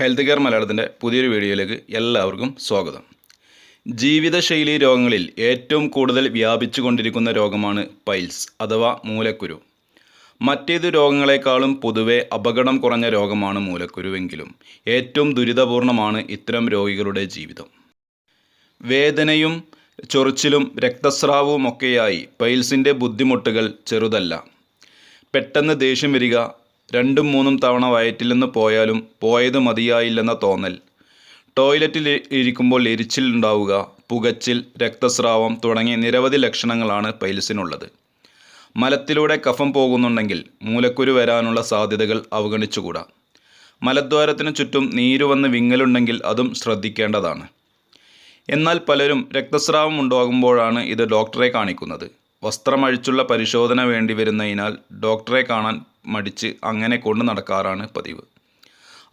Health care മലയാളത്തിന്റെ പുതിയൊരു വീഡിയോയിലേക്ക് എല്ലാവർക്കും സ്വാഗതം. ജീവിതശൈലി രോഗങ്ങളിൽ ഏറ്റവും കൂടുതൽ വ്യാപിച്ചു കൊണ്ടിരിക്കുന്ന രോഗമാണ് പൈൽസ് അഥവാ മൂലക്കുരു. മറ്റേത് രോഗങ്ങളെക്കാളും പൊതുവെ അപകടം കുറഞ്ഞ രോഗമാണ് മൂലക്കുരുവെങ്കിലും ഏറ്റവും ദുരിതപൂർണമാണ് ഇത്തരം രോഗികളുടെ ജീവിതം. വേദനയും ചൊറിച്ചിലും രക്തസ്രാവവും ഒക്കെയായി പൈൽസിന്റെ ബുദ്ധിമുട്ടുകൾ ചെറുതല്ല. പെട്ടെന്ന് ദേഷ്യം വരിക രണ്ടും മൂന്നും തവണ വയറ്റിൽ നിന്ന് പോയാലും പോയത് മതിയായില്ലെന്ന തോന്നൽ. ടോയ്ലറ്റിൽ ഇരിക്കുമ്പോൾ എരിച്ചിൽ ഉണ്ടാവുക പുകച്ചിൽ രക്തസ്രാവം തുടങ്ങിയ നിരവധി ലക്ഷണങ്ങളാണ് പൈൽസിനുള്ളത് മലത്തിലൂടെ കഫം പോകുന്നുണ്ടെങ്കിൽ മൂലക്കുരു വരാനുള്ള സാധ്യതകൾ അവഗണിച്ചുകൂടാ. മലദ്വാരത്തിന് ചുറ്റും നീരുവന്ന് വിങ്ങലുണ്ടെങ്കിൽ അതും ശ്രദ്ധിക്കേണ്ടതാണ്. എന്നാൽ പലരും രക്തസ്രാവം ഉണ്ടാകുമ്പോഴാണ് ഇത് ഡോക്ടറെ കാണിക്കുന്നത്. വസ്ത്രമഴിച്ചുള്ള പരിശോധന വേണ്ടി വരുന്നതിനാൽ ഡോക്ടറെ കാണാൻ മടിച്ച് അങ്ങനെ കൊണ്ടു നടക്കാറാണ് പതിവ്.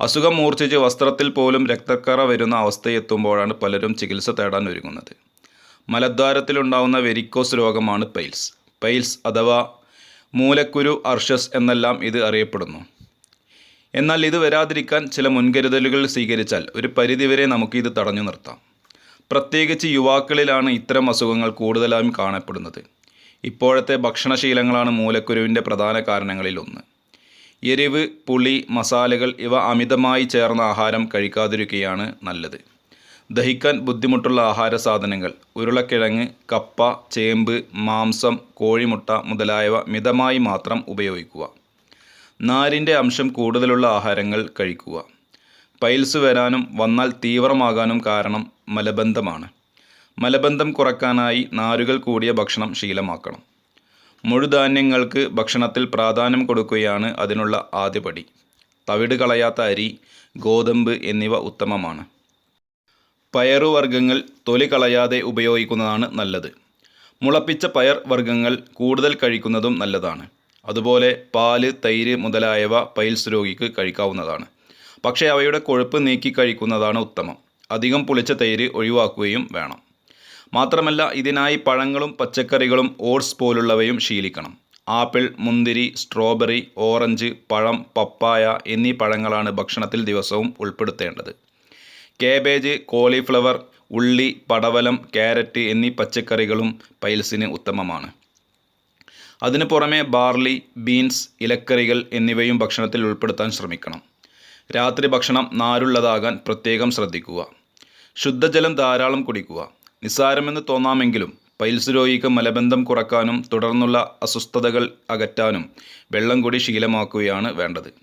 അസുഖം മൂർച്ഛിച്ച് വസ്ത്രത്തിൽ പോലും രക്തക്കറ വരുന്ന അവസ്ഥയെത്തുമ്പോഴാണ് പലരും ചികിത്സ തേടാൻ ഒരുങ്ങുന്നത്. മലദ്വാരത്തിലുണ്ടാവുന്ന വെരിക്കോസ് രോഗമാണ് പൈൽസ്. പൈൽസ് അഥവാ മൂലക്കുരു അർഷസ് എന്നെല്ലാം ഇത് അറിയപ്പെടുന്നു. എന്നാൽ ഇത് വരാതിരിക്കാൻ ചില മുൻകരുതലുകൾ സ്വീകരിച്ചാൽ ഒരു പരിധിവരെ നമുക്ക് ഇത് തടഞ്ഞു നിർത്താം. പ്രത്യേകിച്ച് യുവാക്കളിലാണ് ഇത്തരം അസുഖങ്ങൾ കൂടുതലായും കാണപ്പെടുന്നത്. ഇപ്പോഴത്തെ ഭക്ഷണശീലങ്ങളാണ് മൂലക്കുരുവിന്റെ പ്രധാന കാരണങ്ങളിലൊന്ന്. എരിവ് പുളി മസാലകൾ ഇവ അമിതമായി ചേർന്ന ആഹാരം കഴിക്കാതിരിക്കുകയാണ് നല്ലത്. ദഹിക്കാൻ ബുദ്ധിമുട്ടുള്ള ആഹാര സാധനങ്ങൾ ഉരുളക്കിഴങ്ങ് കപ്പ ചേമ്പ് മാംസം കോഴിമുട്ട മുതലായവ മിതമായി മാത്രം ഉപയോഗിക്കുക. നാരിന്റെ അംശം കൂടുതലുള്ള ആഹാരങ്ങൾ കഴിക്കുക. പൈൽസ് വരാനും വന്നാൽ തീവ്രമാകാനും കാരണം മലബന്ധമാണ്. മലബന്ധം കുറക്കാനായി നാരുകൾ കൂടിയ ഭക്ഷണം ശീലമാക്കണം. മുഴുധാന്യങ്ങൾക്ക് ഭക്ഷണത്തിൽ പ്രാധാന്യം കൊടുക്കുകയാണ് അതിനുള്ള ആദ്യപടി തവിട് കളയാത്ത അരി ഗോതമ്പ് എന്നിവ ഉത്തമമാണ്. പയറുവർഗങ്ങൾ തൊലി കളയാതെ ഉപയോഗിക്കുന്നതാണ് നല്ലത്. മുളപ്പിച്ച പയർ വർഗങ്ങൾ കൂടുതൽ കഴിക്കുന്നതും നല്ലതാണ്. അതുപോലെ പാൽ തൈര് മുതലായവ പൈൽസ് രോഗിക്ക് കഴിക്കാവുന്നതാണ്. പക്ഷേ അവയുടെ കൊഴുപ്പ് നീക്കി കഴിക്കുന്നതാണ് ഉത്തമം. അധികം പുളിച്ച തൈര് ഒഴിവാക്കുകയും വേണം. മാത്രമല്ല ഇതിനായി പഴങ്ങളും പച്ചക്കറികളും ഓട്സ് പോലുള്ളവയും ശീലിക്കണം. ആപ്പിൾ മുന്തിരി സ്ട്രോബെറി ഓറഞ്ച് പഴം പപ്പായ എന്നീ പഴങ്ങളാണ് ഭക്ഷണത്തിൽ ദിവസവും ഉൾപ്പെടുത്തേണ്ടത്. കേബേജ് കോളിഫ്ലവർ ഉള്ളി പടവലം ക്യാരറ്റ് എന്നീ പച്ചക്കറികളും പൈൽസിന് ഉത്തമമാണ്. അതിനു പുറമെ ബാർലി ബീൻസ് ഇലക്കറികൾ എന്നിവയും ഭക്ഷണത്തിൽ ഉൾപ്പെടുത്താൻ ശ്രമിക്കണം. രാത്രി ഭക്ഷണം നാരുള്ളതാകാൻ പ്രത്യേകം ശ്രദ്ധിക്കുക. ശുദ്ധജലം ധാരാളം കുടിക്കുക. നിസ്സാരമെന്ന് തോന്നാമെങ്കിലും പൈൽസ് രോഗിക്ക് മലബന്ധം കുറക്കാനും തുടർന്നുള്ള അസ്വസ്ഥതകൾ അകറ്റാനും വെള്ളം കൂടി ശീലമാക്കുകയാണ് വേണ്ടത്.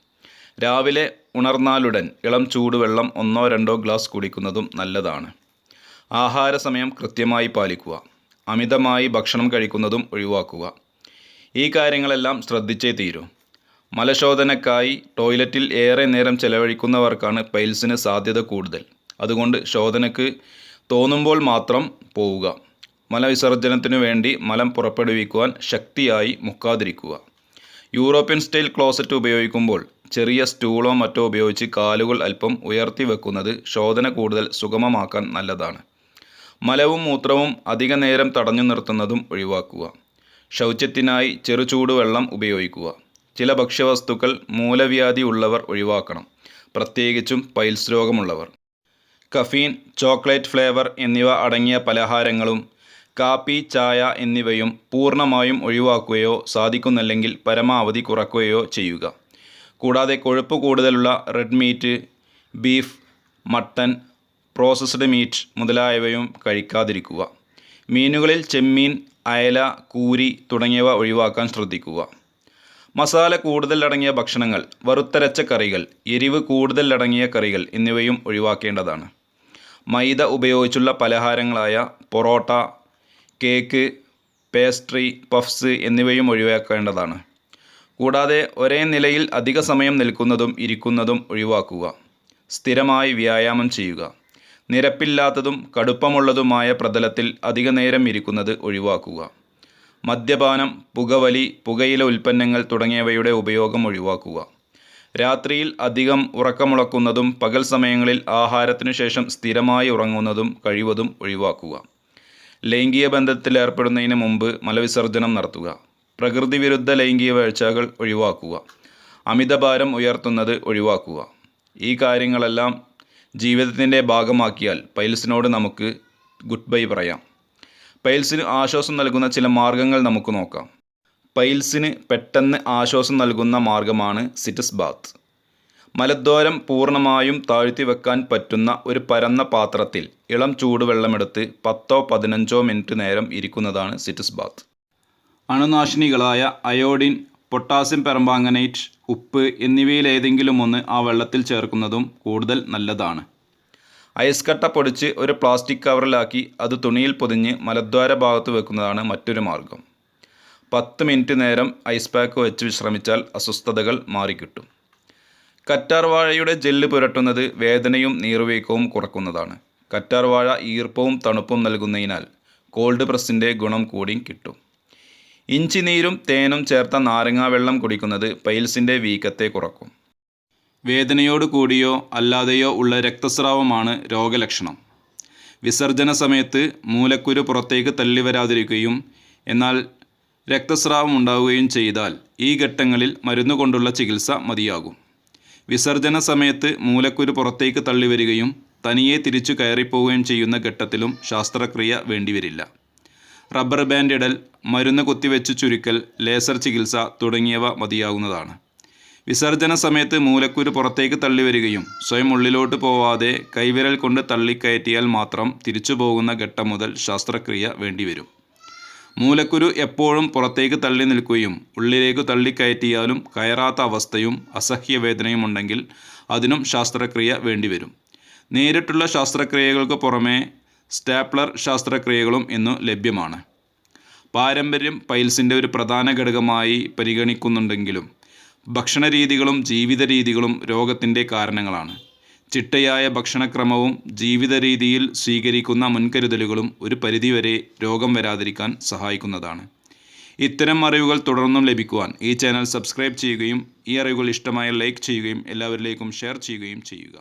രാവിലെ ഉണർന്നാലുടൻ ഇളം ചൂടുവെള്ളം ഒന്നോ രണ്ടോ ഗ്ലാസ് കുടിക്കുന്നതും നല്ലതാണ്. ആഹാര സമയം കൃത്യമായി പാലിക്കുക. അമിതമായി ഭക്ഷണം കഴിക്കുന്നതും ഒഴിവാക്കുക. ഈ കാര്യങ്ങളെല്ലാം ശ്രദ്ധിച്ചേ തീരൂ. മലശോധനക്കായി ടോയ്ലറ്റിൽ ഏറെ നേരം ചെലവഴിക്കുന്നവർക്കാണ് പൈൽസിന് സാധ്യത കൂടുതൽ. അതുകൊണ്ട് ശോധനയ്ക്ക് തോന്നുമ്പോൾ മാത്രം പോവുക. മലവിസർജനത്തിനു വേണ്ടി മലം പുറപ്പെടുവിക്കുവാൻ ശക്തിയായി മുക്കാതിരിക്കുക. യൂറോപ്യൻ സ്റ്റൈൽ ക്ലോസറ്റ് ഉപയോഗിക്കുമ്പോൾ ചെറിയ സ്റ്റൂളോ മറ്റോ ഉപയോഗിച്ച് കാലുകൾ അല്പം ഉയർത്തി വെക്കുന്നത് ശോധന കൂടുതൽ സുഗമമാക്കാൻ നല്ലതാണ്. മലവും മൂത്രവും അധിക നേരം തടഞ്ഞു നിർത്തുന്നതും ഒഴിവാക്കുക. ശൗചത്തിനായി ചെറുചൂടുവെള്ളം ഉപയോഗിക്കുക. ചില ഭക്ഷ്യവസ്തുക്കൾ മൂലവ്യാധി ഉള്ളവർ ഒഴിവാക്കണം. പ്രത്യേകിച്ചും പൈൽസ് രോഗമുള്ളവർ. കഫീൻ ചോക്ലേറ്റ് ഫ്ലേവർ എന്നിവ അടങ്ങിയ പലഹാരങ്ങളും കാപ്പി ചായ എന്നിവയും പൂർണമായും ഒഴിവാക്കുകയോ സാധിക്കുന്നില്ലെങ്കിൽ പരമാവധി കുറക്കുകയോ ചെയ്യുക. കൂടാതെ കൊഴുപ്പ് കൂടുതലുള്ള red meat beef mutton processed meat മുതലായവയും കഴിക്കാതിരിക്കുക. മീനുകളിൽ ചെമ്മീൻ അയല കൂരി തുടങ്ങിയവ ഒഴിവാക്കാൻ ശ്രദ്ധിക്കുക. മസാല കൂടുതൽ അടങ്ങിയ ഭക്ഷണങ്ങൾ വറുത്തരച്ച കറികൾ എരിവ് കൂടുതൽ അടങ്ങിയ കറികൾ എന്നിവയും ഒഴിവാക്കേണ്ടതാണ്. മൈദ ഉപയോഗിച്ചുള്ള പലഹാരങ്ങളായ പൊറോട്ട കേക്ക് പേസ്ട്രി പഫ്സ് എന്നിവയും ഒഴിവാക്കേണ്ടതാണ്. കൂടാതെ ഒരേ നിലയിൽ അധിക സമയം നിൽക്കുന്നതും ഇരിക്കുന്നതും ഒഴിവാക്കുക. സ്ഥിരമായി വ്യായാമം ചെയ്യുക. നിരപ്പില്ലാത്തതും കടുപ്പമുള്ളതുമായ പ്രതലത്തിൽ അധിക നേരം ഇരിക്കുന്നത് ഒഴിവാക്കുക. മദ്യപാനം പുകവലി പുകയില ഉൽപ്പന്നങ്ങൾ തുടങ്ങിയവയുടെ ഉപയോഗം ഒഴിവാക്കുക. രാത്രിയിൽ അധികം ഉറക്കമുളക്കുന്നതും പകൽ സമയങ്ങളിൽ ആഹാരത്തിനു ശേഷം സ്ഥിരമായി ഉറങ്ങുന്നതും കഴിവതും ഒഴിവാക്കുക. ലൈംഗിക ബന്ധത്തിലേർപ്പെടുന്നതിന് മുമ്പ് മലവിസർജനം നടത്തുക. പ്രകൃതി വിരുദ്ധ ലൈംഗിക വീഴ്ചകൾ ഒഴിവാക്കുക. അമിതഭാരം ഉയർത്തുന്നത് ഒഴിവാക്കുക. ഈ കാര്യങ്ങളെല്ലാം ജീവിതത്തിന്റെ ഭാഗമാക്കിയാൽ പൈൽസിനോട് നമുക്ക് ഗുഡ് ബൈ പറയാം. പൈൽസിന് ആശ്വാസം നൽകുന്ന ചില മാർഗങ്ങൾ നമുക്ക് നോക്കാം. പൈൽസിന് പെട്ടെന്ന് ആശ്വാസം നൽകുന്ന മാർഗമാണ് സിറ്റസ് ബാത്ത് മലദ്വാരം പൂർണമായും താഴ്ത്തി വെക്കാൻ പറ്റുന്ന ഒരു പരന്ന പാത്രത്തിൽ ഇളം ചൂടുവെള്ളമെടുത്ത് പത്തോ പതിനഞ്ചോ മിനിറ്റ് നേരം ഇരിക്കുന്നതാണ് സിറ്റസ് ബാത്ത് അണുനാശിനികളായ അയോഡിൻ പൊട്ടാസ്യം പെർമാംഗനേറ്റ് ഉപ്പ് എന്നിവയിലേതെങ്കിലും ഒന്ന് ആ വെള്ളത്തിൽ ചേർക്കുന്നതും കൂടുതൽ നല്ലതാണ്. ഐസ് കട്ട പൊടിച്ച് ഒരു പ്ലാസ്റ്റിക് കവറിലാക്കി അത് തുണിയിൽ പൊതിഞ്ഞ് മലദ്വാര ഭാഗത്ത് വെക്കുന്നതാണ് മറ്റൊരു മാർഗം. പത്ത് മിനിറ്റ് നേരം ഐസ് പാക്ക് വെച്ച് വിശ്രമിച്ചാൽ അസ്വസ്ഥതകൾ മാറിക്കിട്ടും. കറ്റാർ വാഴയുടെ ജെല്ല് പുരട്ടുന്നത് വേദനയും നീർവീക്കവും കുറക്കുന്നതാണ്. കറ്റാർവാഴ ഈർപ്പവും തണുപ്പും നൽകുന്നതിനാൽ കോൾഡ് പ്രസ്സിന്റെ ഗുണം കൂടി കിട്ടും. ഇഞ്ചി നീരും തേനും ചേർത്ത നാരങ്ങാ വെള്ളം കുടിക്കുന്നത് പൈൽസിന്റെ വീക്കത്തെ കുറക്കും. വേദനയോട് കൂടിയോ അല്ലാതെയോ ഉള്ള രക്തസ്രാവമാണ് രോഗലക്ഷണം. വിസർജന സമയത്ത് മൂലക്കുരു പുറത്തേക്ക് തള്ളി വരാതിരിക്കുകയും എന്നാൽ രക്തസ്രാവം ഉണ്ടാവുകയും ചെയ്താൽ ഈ ഘട്ടങ്ങളിൽ മരുന്ന് കൊണ്ടുള്ള ചികിത്സ മതിയാകും. വിസർജന സമയത്ത് മൂലക്കുരു പുറത്തേക്ക് തള്ളി വരികയും തനിയെ തിരിച്ചു കയറിപ്പോവുകയും ചെയ്യുന്ന ഘട്ടത്തിലും ശാസ്ത്രക്രിയ വേണ്ടിവരില്ല. റബ്ബർ ബാൻഡ് ഇടൽ മരുന്ന് കുത്തിവെച്ച് ചുരുക്കൽ ലേസർ ചികിത്സ തുടങ്ങിയവ മതിയാകുന്നതാണ്. വിസർജന സമയത്ത് മൂലക്കുരു പുറത്തേക്ക് തള്ളി വരികയും സ്വയം ഉള്ളിലോട്ട് പോവാതെ കൈവിരൽ കൊണ്ട് തള്ളിക്കയറ്റിയാൽ മാത്രം തിരിച്ചു പോകുന്ന ഘട്ടം മുതൽ ശാസ്ത്രക്രിയ വേണ്ടിവരും. മൂലക്കുരു എപ്പോഴും പുറത്തേക്ക് തള്ളി നിൽക്കുകയും ഉള്ളിലേക്ക് തള്ളിക്കയറ്റിയാലും കയറാത്ത അവസ്ഥയും അസഹ്യവേദനയും ഉണ്ടെങ്കിൽ അതിനും ശസ്ത്രക്രിയ വേണ്ടിവരും. നേരിട്ടുള്ള ശാസ്ത്രക്രിയകൾക്ക് പുറമേ സ്റ്റാപ്ലർ ശാസ്ത്രക്രിയകളും ഇന്ന് ലഭ്യമാണ്. പാരമ്പര്യം പൈൽസിന്റെ ഒരു പ്രധാന ഘടകമായി പരിഗണിക്കുന്നുണ്ടെങ്കിലും ഭക്ഷണരീതികളും ജീവിത രീതികളും രോഗത്തിന്റെ കാരണങ്ങളാണ്. ചിട്ടയായ ഭക്ഷണക്രമവും ജീവിത രീതിയിൽ സ്വീകരിക്കുന്ന മുൻകരുതലുകളും ഒരു പരിധിവരെ രോഗം വരാതിരിക്കാൻ സഹായിക്കുന്നതാണ്. ഇത്തരം അറിവുകൾ തുടർന്നും ലഭിക്കുവാൻ ഈ ചാനൽ സബ്സ്ക്രൈബ് ചെയ്യുകയും ഈ അറിവുകൾ ഇഷ്ടമായ ലൈക്ക് ചെയ്യുകയും എല്ലാവരിലേക്കും ഷെയർ ചെയ്യുകയും ചെയ്യുക.